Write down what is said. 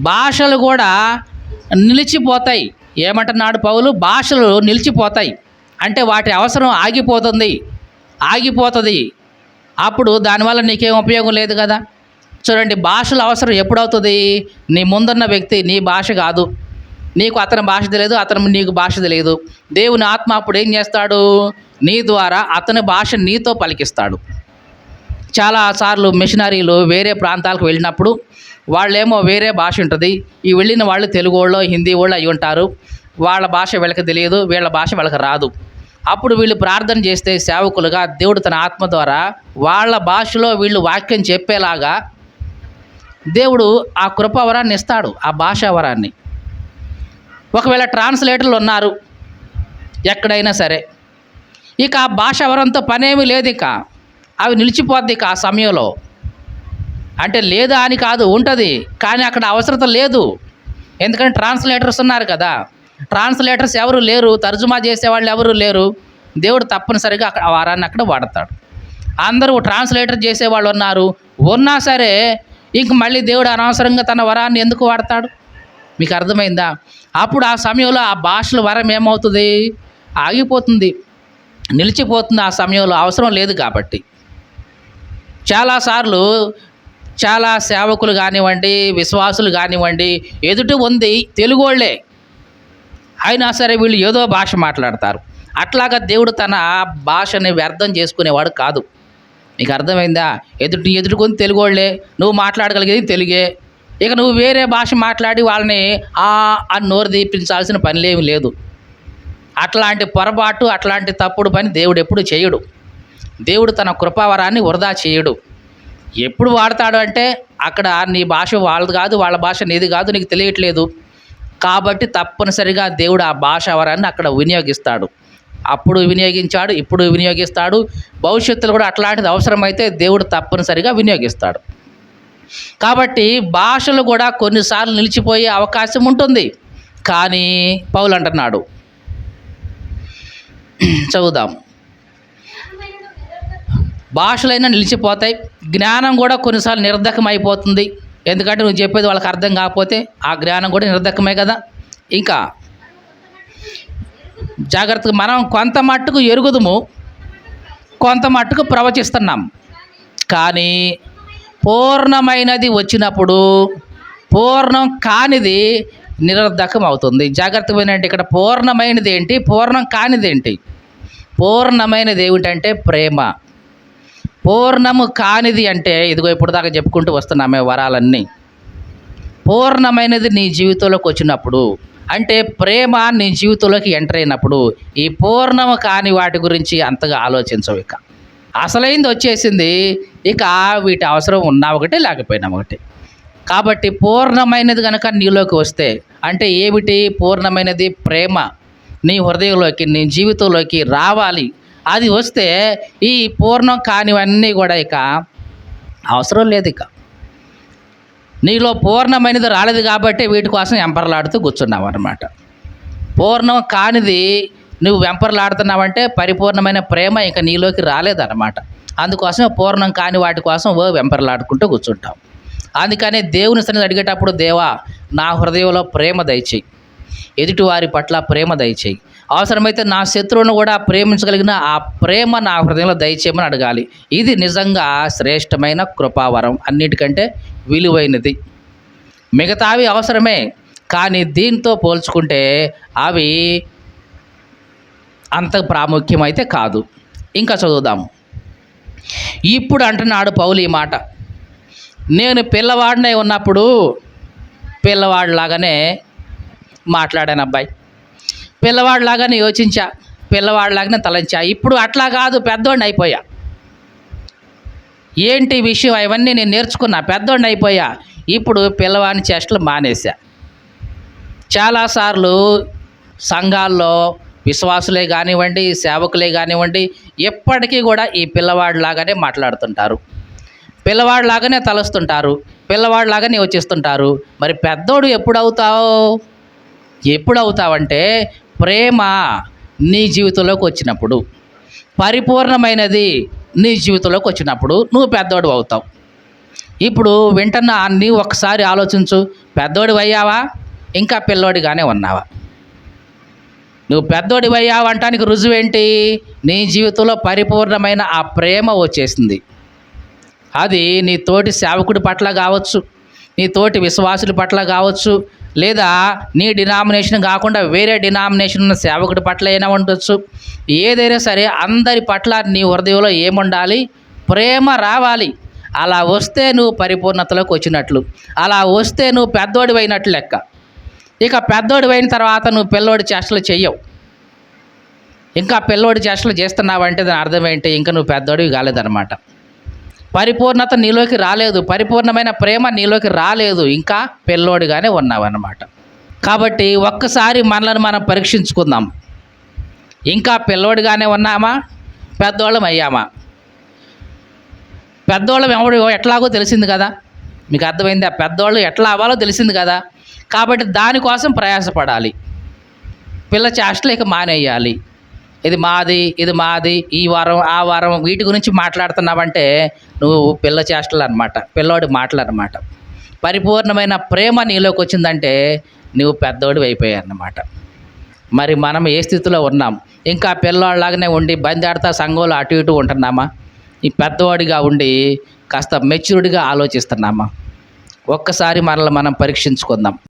భాషలు కూడా నిలిచిపోతాయి. ఏమంటున్నాడు పౌలు? భాషలు నిలిచిపోతాయి. అంటే వాటి అవసరం ఆగిపోతుంది. ఆగిపోతుంది. అప్పుడు దానివల్ల నీకేం ఉపయోగం లేదు కదా? చూడండి భాషల అవసరం ఎప్పుడవుతుంది? నీ ముందున్న వ్యక్తి నీ భాష కాదు. నీకు అతని భాష తెలియదు అతను నీకు భాష తెలియదు. దేవుని ఆత్మ అప్పుడు ఏం చేస్తాడు? నీ ద్వారా అతని భాష నీతో పలికిస్తాడు. చాలాసార్లు మిషనరీలు వేరే ప్రాంతాలకు వెళ్ళినప్పుడు వాళ్ళేమో వేరే భాష ఉంటుంది. ఈ వెళ్ళిన వాళ్ళు తెలుగు వాళ్ళు హిందీ వాళ్ళు అయి ఉంటారు. వాళ్ళ భాష వీళ్ళకి తెలియదు వీళ్ళ భాష వాళ్ళకి రాదు. అప్పుడు వీళ్ళు ప్రార్థన చేస్తే సేవకులుగా దేవుడు తన ఆత్మ ద్వారా వాళ్ళ భాషలో వీళ్ళు వాక్యం చెప్పేలాగా దేవుడు ఆ కృపావరాన్ని ఇస్తాడు ఆ భాషావరాన్ని ఒకవేళ ట్రాన్స్లేటర్లు ఉన్నారు ఎక్కడైనా సరే ఇక ఆ భాషావరంతో పనేమీ లేదు ఇక అవి నిలిచిపోద్ది ఇక ఆ సమయంలో. అంటే లేదా అని కాదు ఉంటుంది. కానీ అక్కడ అవసరత లేదు. ఎందుకంటే ట్రాన్స్లేటర్స్ ఉన్నారు కదా. ట్రాన్స్లేటర్స్ ఎవరు లేరు తర్జుమా చేసేవాళ్ళు ఎవరు లేరు. దేవుడు తప్పనిసరిగా అక్కడ ఆ వారాన్ని అక్కడ వాడతాడు. అందరూ ట్రాన్స్లేటర్ చేసేవాళ్ళు ఉన్నారు. ఉన్నా సరే ఇంక మళ్ళీ దేవుడు అనవసరంగా తన వరాన్ని ఎందుకు వాడతాడు? మీకు అర్థమైందా? అప్పుడు ఆ సమయంలో ఆ భాషల వరం ఏమవుతుంది? ఆగిపోతుంది. నిలిచిపోతుంది ఆ సమయంలో. అవసరం లేదు కాబట్టి. చాలాసార్లు చాలా సేవకులు కానివ్వండి విశ్వాసులు కానివ్వండి ఎదుటి ఉంది తెలుగు వాళ్ళే అయినా సరే వీళ్ళు ఏదో భాష మాట్లాడతారు. అట్లాగా దేవుడు తన భాషని వ్యర్థం చేసుకునేవాడు కాదు. నీకు అర్థమైందా? ఎదుటి ఎదుటికొని తెలుగు వాళ్ళే నువ్వు మాట్లాడగలిగేది తెలుగే. ఇక నువ్వు వేరే భాష మాట్లాడి వాళ్ళని ఆ అని నోరు దీపించాల్సిన పనిలేమి లేదు. అట్లాంటి పొరపాటు అట్లాంటి తప్పుడు పని దేవుడు ఎప్పుడు చేయడు. దేవుడు తన కృపావరాన్ని వృధా చేయడు. ఎప్పుడు వాడతాడు అంటే అక్కడ నీ భాష వాళ్ళది కాదు వాళ్ళ భాష నీది కాదు నీకు తెలియట్లేదు. కాబట్టి తప్పనిసరిగా దేవుడు ఆ భాష వరాన్ని అక్కడ వినియోగిస్తాడు. అప్పుడు వినియోగించాడు ఇప్పుడు వినియోగిస్తాడు. భవిష్యత్తులో కూడా అట్లాంటిది అవసరమైతే దేవుడు తప్పనిసరిగా వినియోగిస్తాడు. కాబట్టి భాషలు కూడా కొన్నిసార్లు నిలిచిపోయే అవకాశం ఉంటుంది. కానీ పౌలు అంటున్నాడు. చదువుదాం. భాషలైనా నిలిచిపోతాయి. జ్ఞానం కూడా కొన్నిసార్లు నిర్ధకమైపోతుంది. అయిపోతుంది ఎందుకంటే నువ్వు చెప్పేది వాళ్ళకి అర్థం కాకపోతే ఆ జ్ఞానం కూడా నిర్ధకమే కదా. ఇంకా జాగ్రత్తగా మనం కొంత మట్టుకు ఎరుగుదుము కొంత మట్టుకు ప్రవచిస్తున్నాం. కానీ పూర్ణమైనది వచ్చినప్పుడు పూర్ణం కానిది నిరర్ధకం అవుతుంది జాగ్రత్తగా ఏంటంటే ఇక్కడ పూర్ణమైనది ఏంటి? పూర్ణం కానిది ఏంటి? పూర్ణమైనది ఏమిటంటే ప్రేమ. పూర్ణము కానిది అంటే ఇదిగో ఇప్పుడు దాకా చెప్పుకుంటూ వస్తున్నామే వరాలన్నీ. పూర్ణమైనది నీ జీవితంలోకి వచ్చినప్పుడు అంటే ప్రేమ నీ జీవితంలోకి ఎంటర్ అయినప్పుడు ఈ పూర్ణము కాని వాటి గురించి అంతగా ఆలోచించవు ఇక. అసలైంది వచ్చేసింది ఇక వీటి అవసరం ఉన్నా ఒకటి లేకపోయినా ఒకటి. కాబట్టి పూర్ణమైనది కనుక నీలోకి వస్తే అంటే ఏమిటి పూర్ణమైనది? ప్రేమ. నీ హృదయంలోకి నీ జీవితంలోకి రావాలి. అది వస్తే ఈ పూర్ణం కానివన్నీ కూడా ఇక అవసరం లేదు ఇక. నీలో పూర్ణమైనది రాలేదు కాబట్టి వీటి కోసం వెంపరలాడుతూ కూర్చున్నావు అనమాట పూర్ణం కానిది నువ్వు వెంపర్లాడుతున్నావంటే పరిపూర్ణమైన ప్రేమ ఇక నీలోకి రాలేదన్నమాట. అందుకోసం పూర్ణం కాని వాటి కోసం ఓ వెంపర్లాడుకుంటూ కూర్చుంటాం అందుకనే దేవుని సన్నిధి అడిగేటప్పుడు దేవా నా హృదయంలో ప్రేమ దయచేయి. ఎదుటివారి పట్ల ప్రేమ దయచేయి. అవసరమైతే నా శత్రువును కూడా ప్రేమించగలిగిన ఆ ప్రేమ నా హృదయంలో దయచేయమని అడగాలి. ఇది నిజంగా శ్రేష్టమైన కృపావరం. అన్నిటికంటే విలువైనది. మిగతావి అవసరమే. కానీ దీంతో పోల్చుకుంటే అవి అంత ప్రాముఖ్యమైతే కాదు. ఇంకా చదువుదాం. ఇప్పుడు అంటున్నాడు పౌలు ఈ మాట. నేను పిల్లవాడినే ఉన్నప్పుడు పిల్లవాడిలాగానే మాట్లాడాను అబ్బాయి. పిల్లవాడిలాగానే యోచించా పిల్లవాడిలాగానే తలంచా. ఇప్పుడు అట్లా కాదు పెద్దోడిని అయిపోయా. ఏంటి విషయం? అవన్నీ నేను నేర్చుకున్నా పెద్దోడిని అయిపోయా. ఇప్పుడు పిల్లవాడిని చేష్టలు మానేశా. చాలాసార్లు సంఘాల్లో విశ్వాసులే కానివ్వండి సేవకులే కానివ్వండి ఎప్పటికీ కూడా ఈ పిల్లవాడిలాగానే మాట్లాడుతుంటారు. పిల్లవాడిలాగానే తలుస్తుంటారు పిల్లవాడిలాగానే యోచిస్తుంటారు. మరి పెద్దోడు ఎప్పుడు అవుతావు ఎప్పుడు అవుతావంటే ప్రేమ నీ జీవితంలోకి వచ్చినప్పుడు పరిపూర్ణమైనది నీ జీవితంలోకి వచ్చినప్పుడు నువ్వు పెద్దోడు అవుతావు. ఇప్పుడు వింటన్న అన్నీ ఒకసారి ఆలోచించు పెద్దోడి అయ్యావా? ఇంకా పిల్లోడిగానే ఉన్నావా? నువ్వు పెద్దోడి అయ్యావు అంటానికి రుజువేంటి? నీ జీవితంలో పరిపూర్ణమైన ఆ ప్రేమ వచ్చేసింది. అది నీ తోటి సేవకుడి పట్ల కావచ్చు నీ తోటి విశ్వాసుల పట్ల కావచ్చు లేదా నీ డినామినేషన్ కాకుండా వేరే డినామినేషన్ ఉన్న సేవకుడి పట్ల అయినా ఉండొచ్చు. ఏదైనా సరే అందరి పట్ల నీ హృదయంలో ఏముండాలి? ప్రేమ రావాలి. అలా వస్తే నువ్వు పరిపూర్ణతలోకి వచ్చినట్లు. అలా వస్తే నువ్వు పెద్దోడి అయినట్లు లెక్క. ఇక పెద్దోడి అయిన తర్వాత నువ్వు పిల్లోడి చేష్టలు చెయ్యవు. ఇంకా పిల్లోడి చేష్టలు చేస్తున్నావంటే దాని అర్థం ఏంటి? ఇంకా నువ్వు పెద్దోడివి కాలేదన్నమాట. పరిపూర్ణత నీలోకి రాలేదు. పరిపూర్ణమైన ప్రేమ నీలోకి రాలేదు. ఇంకా పిల్లోడిగానే ఉన్నావన్నమాట. కాబట్టి ఒక్కసారి మనలను మనం పరీక్షించుకుందాం. ఇంకా పిల్లోడిగానే ఉన్నామా? పెద్దోళ్ళం అయ్యామా? పెద్దోళ్ళం ఎవడు ఎట్లాగో తెలిసింది కదా. మీకు అర్థమైంది? ఆ పెద్దోళ్ళు ఎట్లా అవ్వాలో తెలిసింది కదా. కాబట్టి దానికోసం ప్రయాసపడాలి. పిల్ల చేష్టలు ఇక మానేయాలి. ఇది మాది ఇది మాది ఈ వారం ఆ వారం వీటి గురించి మాట్లాడుతున్నావంటే నువ్వు పిల్ల చేష్టలు అనమాట పిల్లోడి మాటలు అనమాట పరిపూర్ణమైన ప్రేమ నీలోకి వచ్చిందంటే నువ్వు పెద్దోడు అయిపోయావు అన్నమాట మరి మనం ఏ స్థితిలో ఉన్నాం? ఇంకా పిల్లోళ్ళలాగానే ఉండి బందాడతా సంఘంలో అటు ఇటు ఉంటున్నామా? ఈ పెద్దవాడిగా ఉండి కాస్త మెచ్యూర్డ్గా ఆలోచిస్తున్నామా? ఒక్కసారి మనల్ని మనం పరీక్షించుకుందాం.